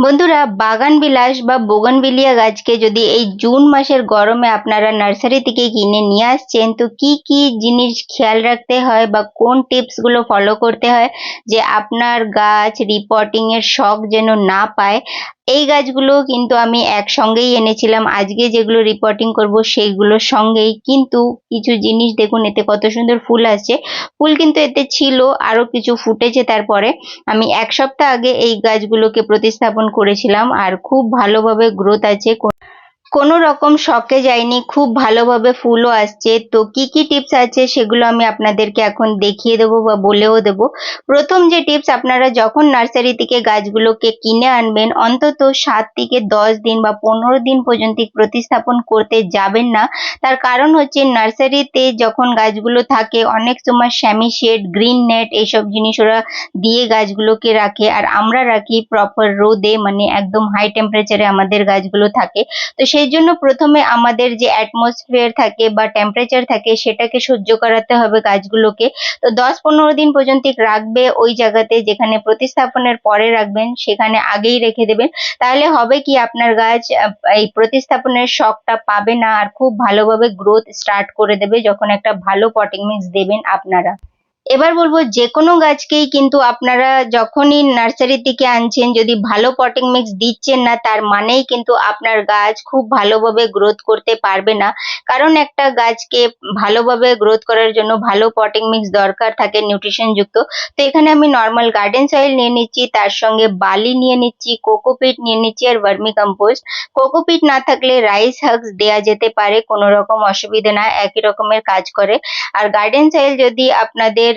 বন্ধুরা বাগান বিলাস বা বোগনভিলিয়া গাছকে যদি এই জুন মাসের গরমে আপনারা নার্সারি থেকে কিনে নিয়ে আসছেন, তো কি কি জিনিস খেয়াল রাখতে হয় বা কোন টিপসগুলো ফলো করতে হয় যে আপনার গাছ রিপোর্টিংয়ের শখ যেন না পায়? এই গাছগুলো কিন্তু আমি একসঙ্গেই এনেছিলাম। আজকে যেগুলো রিপোর্টিং করব সেইগুলোর সঙ্গেই। কিন্তু কিছু জিনিস দেখুন, এতে কত সুন্দর ফুল আছে ফুল কিন্তু এতে ছিল আরও কিছু ফুটেছে তারপরে। আমি এক সপ্তাহ আগে এই গাছগুলোকে প্রতিস্থাপন করেছিলাম, আর খুব ভালোভাবে গ্রোথ আছে। কোনো রকম শখে যায়নি খুব ভালোভাবে ফুলও আসছে। তো কি কি টিপস আছে সেগুলো আমি আপনাদেরকে এখন দেখিয়ে দেবো বা বলেও দেবো। প্রথম যে টিপস আপনারা যখন নার্সারি থেকে গাছগুলোকে কিনে আনবেন, অন্তত সাত থেকে দশ দিন বা পনেরো দিন পর্যন্ত প্রতিস্থাপন করতে যাবেন না। তার কারণ হচ্ছে নার্সারিতে যখন গাছগুলো থাকে, অনেক সময় শ্যামি শেড, গ্রিন নেট এইসব জিনিস ওরা দিয়ে গাছগুলোকে রাখে। আর আমরা রাখি প্রপার রোদে মানে একদম হাই টেম্পারেচারে আমাদের গাছগুলো থাকে। তো সেই জন্য প্রথমে আমাদের যে অ্যাটমসফিয়ার থাকে বা টেম্পারেচার থাকে, সেটাকে সহ্য করাতে হবে গাছগুলোকে। তো দশ পনেরো দিন পর্যন্ত রাখবে ওই জায়গাতে যেখানে প্রতিস্থাপনের পরে রাখবেন, সেখানে আগেই রেখে দেবেন। তাহলে হবে কি আপনার গাছ এই প্রতিস্থাপনের শখটা পাবে না আর খুব ভালোভাবে গ্রোথ স্টার্ট করে দেবে যখন একটা ভালো পটিং মিক্স দেবেন আপনারা। এবার বলব যে কোনো গাছকেই কিন্তু আপনারা যখনই নার্সারি থেকে আনছেন, যদি ভালো পটিং মিক্স দিচ্ছেন না, তার মানেই কিন্তু আপনার গাছ খুব ভালোভাবে গ্রোথ করতে পারবে না। কারণ একটা গাছকে ভালোভাবে গ্রোথ করার জন্য ভালো পটিং মিক্স দরকার থাকে নিউট্রিশন যুক্ত। তো এখানে আমি নর্মাল গার্ডেন সয়েল নিয়ে নিচ্ছি, তার সঙ্গে বালি নিয়ে নিচ্ছি কোকোপিট নিয়ে নিচ্ছি আর ভার্মি কম্পোস্ট কোকোপিট না থাকলে রাইস হাগস দেওয়া যেতে পারে, কোনো রকম অসুবিধা না, একই রকমের কাজ করে। আর গার্ডেন সয়েল যদি আপনাদের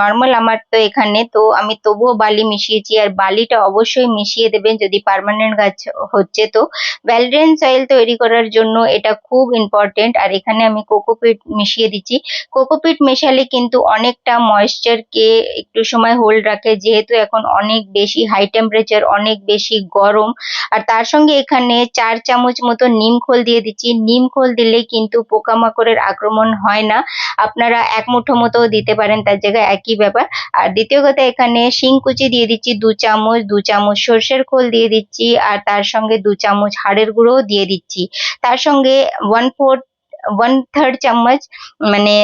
নর্মাল আমার তো এখানে, তো আমি তবুও বালি মিশিয়েছি আর বালিটা অবশ্যই মিশিয়ে দেবেন যদি পার্মানেন্ট গাছ হচ্ছে তো। ভ্যালড্রেন সয়েল তৈরি করার জন্য এটা খুব ইম্পর্টেন্ট আর এখানে আমি কোকোপিট মিশিয়ে দিচ্ছি। কোকোপিট মেশালে কিন্তু অনেকটা ময়েশ্চারকে একটু সময় হোল্ড রাখে, যেহেতু এখন অনেক বেশি হাই টেম্পারেচার অনেক বেশি গরম। আর তার সঙ্গে এখানে চার চামচ মতো নিম খোল দিয়ে দিচ্ছি। নিম খোল দিলে কিন্তু পোকামাকড়ের আক্রমণ হয় না। আপনারা এক মুঠো মতো দিতে পারেন তার জায়গায় একই ব্যাপার। আর দ্বিতীয় কথা, এখানে শিং কুচি দিয়ে দিচ্ছি দু চামচ দু চামচ সর্ষের খোল দিয়ে দিচ্ছি, আর তার সঙ্গে দু চামচ হাড়ের গুঁড়োও দিয়ে দিচ্ছি। তার সঙ্গে ওয়ান ফোর্থ ওয়ান থার্ড চামচ মানে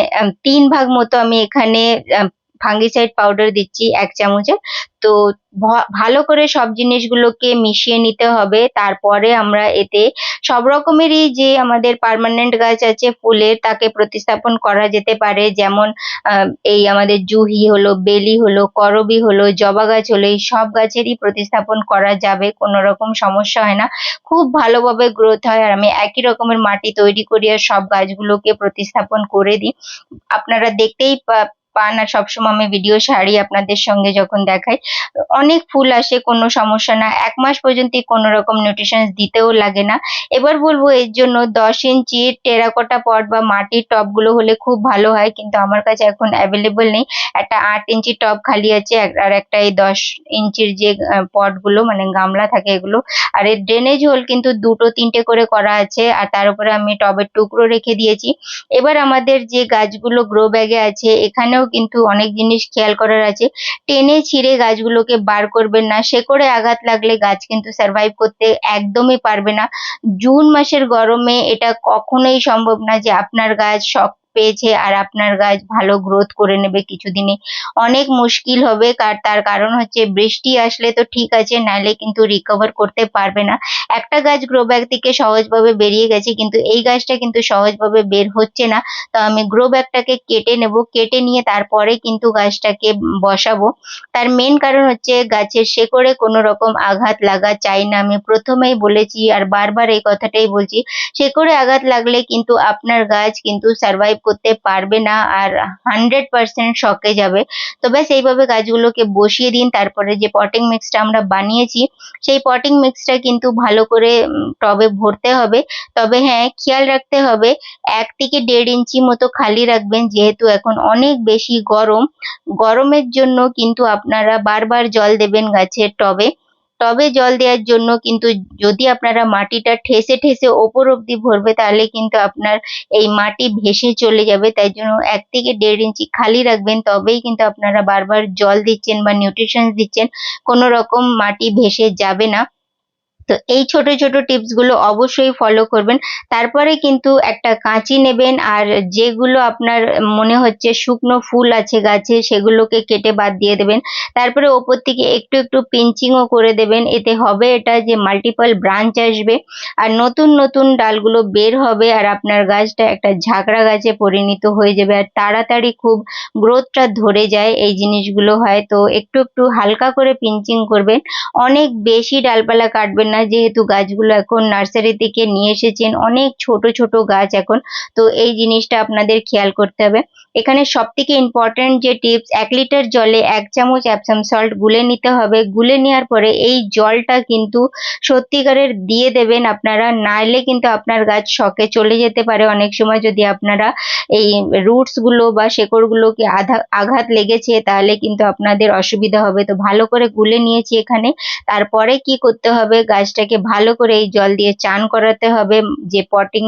তিন ভাগ মতো আমি এখানে ফাঙ্গিসাইড পাউডার দিচ্ছি এক চামচের। তো ভালো করে সব জিনিসগুলোকে মিশিয়ে নিতে হবে। তারপরে আমরা এতে সব রকমেরই যে আমাদের পার্মানেন্ট গাছ আছে ফুলের তাকে প্রতিস্থাপন করা যেতে পারে। যেমন এই আমাদের জুহি হলো, বেলি হলো, করবি হলো, জবা গাছ হলো, এই সব গাছেরই প্রতিস্থাপন করা যাবে, কোনো রকম সমস্যা হয় না। খুব ভালোভাবে গ্রোথ হয় আর আমি একই রকমের মাটি তৈরি করি আর সব গাছগুলোকে প্রতিস্থাপন করে দিই। আপনারা দেখতেই পান আর সবসময় আমি ভিডিও ছাড়ি আপনাদের সঙ্গে যখন দেখাই, অনেক ফুল আসে, কোনো সমস্যা না। এক মাস পর্যন্ত কোনো রকম নিউট্রিশনস দিতেও লাগে না। এবার বলব, এর জন্য দশ ইঞ্চির টেরাকোটা পট বা মাটির টবগুলো হলে খুব ভালো হয়, কিন্তু আমার কাছে এখন অ্যাভেলেবল নেই। একটা আট ইঞ্চি টব খালি আছে আর একটা এই দশ ইঞ্চির যে পটগুলো মানে গামলা থাকে এগুলো। আর এর ড্রেনেজ হোল কিন্তু দুটো তিনটে করে করা আছে, আর তার উপরে আমি টবের টুকরো রেখে দিয়েছি। এবার আমাদের যে গাছগুলো গ্রো ব্যাগে আছে, এখানেও কিন্তু অনেক জিনিস খেয়াল করার আছে। টেনে ছিঁড়ে গাছগুলোকে বার করবেন না। শেকড়ে আঘাত লাগলে গাছ কিন্তু সার্ভাইভ করতে একদমই পারবে না। জুন মাসের গরমে এটা কখনোই সম্ভব না যে আপনার গাছ শক্ত পেয়েছে আর আপনার গাছ ভালো গ্রোথ করে নেবে কিছুদিনে। অনেক মুশকিল হবে কার, তার কারণ হচ্ছে বৃষ্টি আসলে তো ঠিক আছে, নাহলে কিন্তু রিকভার করতে পারবে না। একটা গাছ গ্রো ব্যাগ থেকে সহজভাবে বেরিয়ে গেছে, কিন্তু এই গাছটা কিন্তু সহজভাবে বের হচ্ছে না। তো আমি গ্রো ব্যাগটাকে কেটে নেব, কেটে নিয়ে তারপরে কিন্তু গাছটাকে বসাবো। তার মেন কারণ হচ্ছে গাছের শেকড়ে কোনো রকম আঘাত লাগা চাই না। আমি প্রথমেই বলেছি আর বারবার এই কথাটাই বলছি, শেকড়ে আঘাত লাগলে কিন্তু আপনার গাছ কিন্তু সার্ভাইভ করতে পারবে না আর হান্ড্রেড পার্সেন্ট শকে যাবে। তো ব্যাস, এইভাবে গাছগুলোকে বসিয়ে দিন। তারপরে যে পটিং মিক্সটা আমরা বানিয়েছি, সেই পটিং মিক্সটা কিন্তু ভালো করে টবে ভরতে হবে। তবে হ্যাঁ খেয়াল রাখতে হবে, এক থেকে দেড় ইঞ্চি মতো খালি রাখবেন, যেহেতু এখন অনেক বেশি গরম। গরমের জন্য কিন্তু আপনারা বারবার জল দেবেন গাছের টবে। টবে জল দেওয়ার জন্য কিন্তু যদি আপনারা মাটিটা ঠেসে ঠেসে ওপর অব্দি ভরবে, তাহলে কিন্তু আপনার এই মাটি ভেসে চলে যাবে। তাই জন্য এক থেকে দেড় ইঞ্চি খালি রাখবেন, তবেই কিন্তু আপনারা বারবার জল দিচ্ছেন বা নিউট্রিশন দিচ্ছেন, কোনো রকম মাটি ভেসে যাবে না। তো এই ছোট ছোট টিপসগুলো অবশ্যই ফলো করবেন। তারপরে কিন্তু একটা কাঁচি নেবেন আর যেগুলো আপনার মনে হচ্ছে শুকনো ফুল আছে গাছে, সেগুলোকে কেটে বাদ দিয়ে দেবেন। তারপরে ওপর থেকে একটু একটু পিঞ্চিংও করে দেবেন। এতে হবে এটা যে মাল্টিপল ব্রাঞ্চ আসবে আর নতুন নতুন ডালগুলো বের হবে আর আপনার গাছটা একটা ঝাঁকড়া গাছে পরিণত হয়ে যাবে আর তাড়াতাড়ি খুব গ্রোথটা ধরে যায় এই জিনিসগুলো হয়। তো একটু একটু হালকা করে পিঞ্চিং করবেন। অনেক বেশি ডালপালা কাটবেন না যেহেতু গাছগুলো এখন নার্সারি থেকে নিয়ে এসেছেন, অনেক ছোট ছোট গাছ এখন, তো এই জিনিসটা আপনাদের খেয়াল করতে হবে। এখানে সব থেকে ইম্পর্টেন্ট যে টিপস এক লিটার জলে এক চামচ অ্যাপসাম সল্ট গুলে নিতে হবে। গুলে নেওয়ার পরে এই জলটা কিন্তু সত্যিকারের দিয়ে দেবেন আপনারা, নাইলে কিন্তু আপনার গাছ শখে চলে যেতে পারে অনেক সময় যদি আপনারা এই রুটসগুলো বা শেকড়গুলোকে আধা, আঘাত লেগেছে, তাহলে কিন্তু আপনাদের অসুবিধা হবে। তো ভালো করে গুলে নিয়েছি এখানে। তারপরে কি করতে হবে? গাছটাকে ভালো করে এই জল দিয়ে চান করাতে হবে। যে পটিং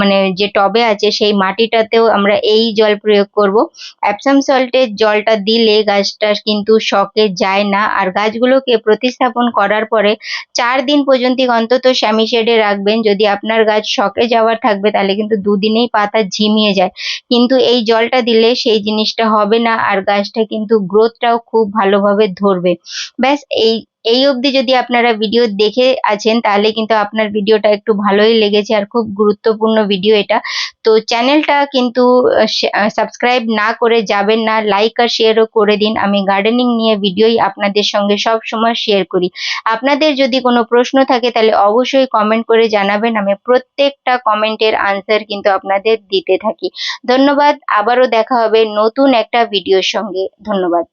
মানে যে টবে আছে, সেই মাটিটাতেও আমরা এই জল প্রয়োগ করব। অ্যাপসাম সল্টের জলটা দিলে গাছটা কিন্তু শকে যায় না। আর গাছগুলোকে প্রতিস্থাপন করার পরে চার দিন পর্যন্ত অন্তত স্যামি শেডে রাখবেন। যদি আপনার গাছ শকে যাওয়ার থাকবে, তাহলে কিন্তু দুদিনেই পাতা ঝিমিয়ে যায়। কিন্তু এই জলটা দিলে সেই জিনিসটা হবে না আর গাছটা কিন্তু গ্রোথটাও খুব ভালোভাবে ধরবে। ব্যাস এই এই অবধি যদি আপনারা ভিডিও দেখে আছেন, তাহলে কিন্তু আপনার ভিডিওটা একটু ভালোই লেগেছে আর খুব গুরুত্বপূর্ণ ভিডিও এটা। তো চ্যানেলটা কিন্তু সাবস্ক্রাইব না করে যাবেন না লাইক আর শেয়ারও করে দিন। আমি গার্ডেনিং নিয়ে ভিডিওই আপনাদের সঙ্গে সব সময় শেয়ার করি। আপনাদের যদি কোনো প্রশ্ন থাকে, তাহলে অবশ্যই কমেন্ট করে জানাবেন। আমি প্রত্যেকটা কমেন্টের আনসার কিন্তু আপনাদের দিতে থাকি। ধন্যবাদ। আবারও দেখা হবে নতুন একটা ভিডিওর সঙ্গে। ধন্যবাদ।